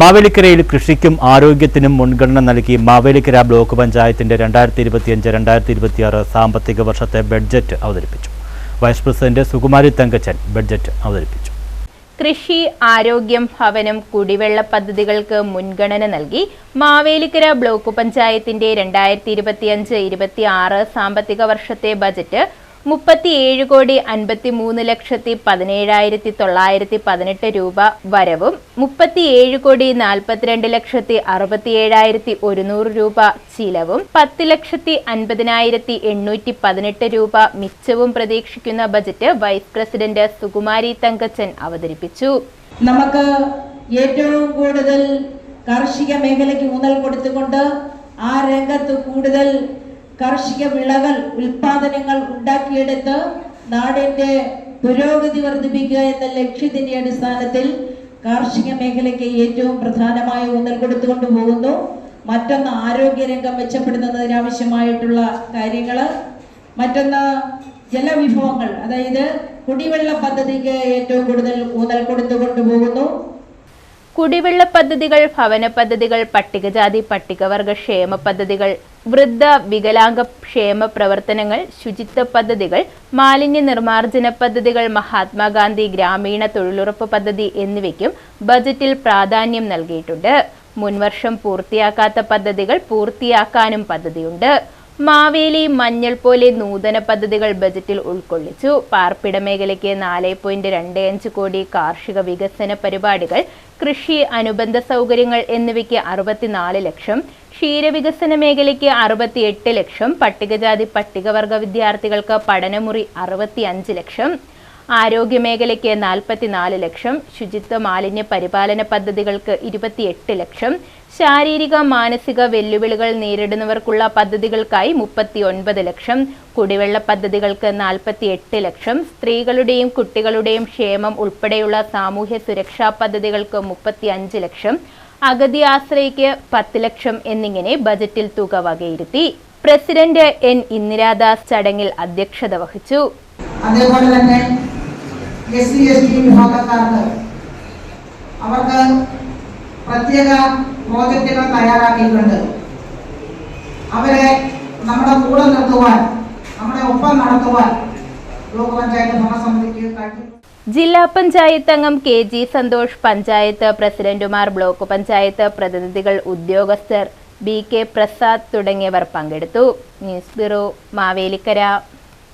മാവേലിക്കരയിൽ കൃഷിക്കും ആരോഗ്യത്തിനും മുൻഗണന നൽകി മാവേലിക്കര ബ്ലോക്ക് പഞ്ചായത്തിന്റെ രണ്ടായിരത്തി ഇരുപത്തിയഞ്ച് രണ്ടായിരത്തി ഇരുപത്തിയാറ് സാമ്പത്തിക വർഷത്തെ ബഡ്ജറ്റ് അവതരിപ്പിച്ചു. Vice president Sukumari Thankachan budget അവതരിപ്പിച്ചു. കൃഷി ആരോഗ്യം ഭവനം കുടിവെള്ള പദ്ധതികൾക്ക് മുൻഗണന നൽകി മാവേലിക്കര ബ്ലോക്ക് പഞ്ചായത്തിന്റെ രണ്ടായിരത്തി ഇരുപത്തിയഞ്ച് ഇരുപത്തി ആറ് സാമ്പത്തിക വർഷത്തെ ബജറ്റ് മുപ്പത്തിയേഴ് കോടി അൻപത്തി മൂന്ന് ലക്ഷത്തി പതിനേഴായിരത്തി തൊള്ളായിരത്തി പതിനെട്ട് രൂപ വരവും മുപ്പത്തിയേഴ് കോടി നാൽപ്പത്തിരണ്ട് ലക്ഷത്തി അറുപത്തിയേഴായിരത്തി ഒരുന്നൂറ് രൂപ ചിലവും പത്ത് ലക്ഷത്തി അൻപതിനായിരത്തി എണ്ണൂറ്റി പതിനെട്ട് രൂപ മിച്ചവും പ്രതീക്ഷിക്കുന്ന budget vice president Sukumari Thankachan അവതരിപ്പിച്ചു. നമുക്ക് ഏറ്റവും കൂടുതൽ കാർഷിക മേഖലയ്ക്ക് ഊന്നൽ കൊടുത്തുകൊണ്ട് ആ രംഗത്ത് കൂടുതൽ കാർഷിക വിളകൾ ഉൽപാദനങ്ങൾ ഉണ്ടാക്കിയെടുത്ത് നാടിന്റെ പുരോഗതി വർദ്ധിപ്പിക്കുക എന്ന ലക്ഷ്യത്തിന്റെ അടിസ്ഥാനത്തിൽ കാർഷിക മേഖലയ്ക്ക് ഏറ്റവും പ്രധാനമായ ഊന്നൽ കൊടുത്തുകൊണ്ട് പോകുന്നു. മറ്റൊന്ന് ആരോഗ്യരംഗം മെച്ചപ്പെടുത്തുന്നതിന് ആവശ്യമായിട്ടുള്ള കാര്യങ്ങൾ മറ്റൊന്ന് ജലവിഭവങ്ങൾ അതായത് കുടിവെള്ള പദ്ധതിക്ക് ഏറ്റവും കൂടുതൽ ഊന്നൽ കൊടുത്തുകൊണ്ട് പോകുന്നു. കുടിവെള്ള പദ്ധതികൾ ഭവന പദ്ധതികൾ പട്ടികജാതി പട്ടികവർഗ ക്ഷേമ പദ്ധതികൾ വൃദ്ധ വികലാംഗ ക്ഷേമ പ്രവർത്തനങ്ങൾ ശുചിത്വ പദ്ധതികൾ മാലിന്യ നിർമ്മാർജന പദ്ധതികൾ മഹാത്മാഗാന്ധി ഗ്രാമീണ തൊഴിലുറപ്പ് പദ്ധതി എന്നിവയ്ക്കും ബജറ്റിൽ പ്രാധാന്യം നൽകിയിട്ടുണ്ട്. മുൻവർഷം പൂർത്തിയാക്കാത്ത പദ്ധതികൾ പൂർത്തിയാക്കാനും പദ്ധതിയുണ്ട്. മാവേലി മഞ്ഞൾ പോലെ നൂതന പദ്ധതികൾ ബജറ്റിൽ ഉൾക്കൊള്ളിച്ചു. പാർപ്പിട മേഖലയ്ക്ക് നാല് പോയിന്റ് രണ്ട് അഞ്ച് കോടി കാർഷിക വികസന പരിപാടികൾ കൃഷി അനുബന്ധ സൗകര്യങ്ങൾ എന്നിവയ്ക്ക് അറുപത്തിനാല് ലക്ഷം ക്ഷീരവികസന മേഖലയ്ക്ക് അറുപത്തിയെട്ട് ലക്ഷം പട്ടികജാതി പട്ടികവർഗ വിദ്യാർത്ഥികൾക്ക് പഠനമുറി അറുപത്തിയഞ്ച് ലക്ഷം ആരോഗ്യ മേഖലയ്ക്ക് നാൽപ്പത്തിനാല് ലക്ഷം ശുചിത്വ മാലിന്യ പരിപാലന പദ്ധതികൾക്ക് ഇരുപത്തിയെട്ട് ലക്ഷം ശാരീരിക മാനസിക വെല്ലുവിളികൾ നേരിടുന്നവർക്കുള്ള പദ്ധതികൾക്കായി മുപ്പത്തി ഒൻപത് ലക്ഷം കുടിവെള്ള പദ്ധതികൾക്ക് നാൽപ്പത്തിയെട്ട് ലക്ഷം സ്ത്രീകളുടെയും കുട്ടികളുടെയും ക്ഷേമം ഉൾപ്പെടെയുള്ള സാമൂഹ്യ സുരക്ഷാ പദ്ധതികൾക്ക് മുപ്പത്തി അഞ്ച് ലക്ഷം അഗതി ആശ്രയിക്ക് പത്ത് ലക്ഷം എന്നിങ്ങനെ ബജറ്റിൽ തുക വകയിരുത്തി. President N. ഇന്ദിരാദാസ് ചടങ്ങിൽ അധ്യക്ഷത വഹിച്ചു. അതേപോലെ തന്നെ എസ് സി എസ് ടി വിഭാഗക്കാർക്ക് അവർക്ക് പ്രത്യേക പ്രോജക്റ്റുകൾ തയ്യാറാക്കിയിട്ടുണ്ട്. അവരെ നമ്മുടെ കൂടെ നിർത്തുവാൻ നമ്മുടെ ഒപ്പം നടത്തുവാൻ ബ്ലോക്ക് പഞ്ചായത്ത് ഭരണസമിതിക്ക് കഴിഞ്ഞു. ജില്ലാ പഞ്ചായത്ത് അംഗം കെ ജി സന്തോഷ് പഞ്ചായത്ത് പ്രസിഡന്റുമാർ ബ്ലോക്ക് പഞ്ചായത്ത് പ്രതിനിധികൾ ഉദ്യോഗസ്ഥർ ബി കെ പ്രസാദ് തുടങ്ങിയവർ പങ്കെടുത്തു. News bureau Mavelikara.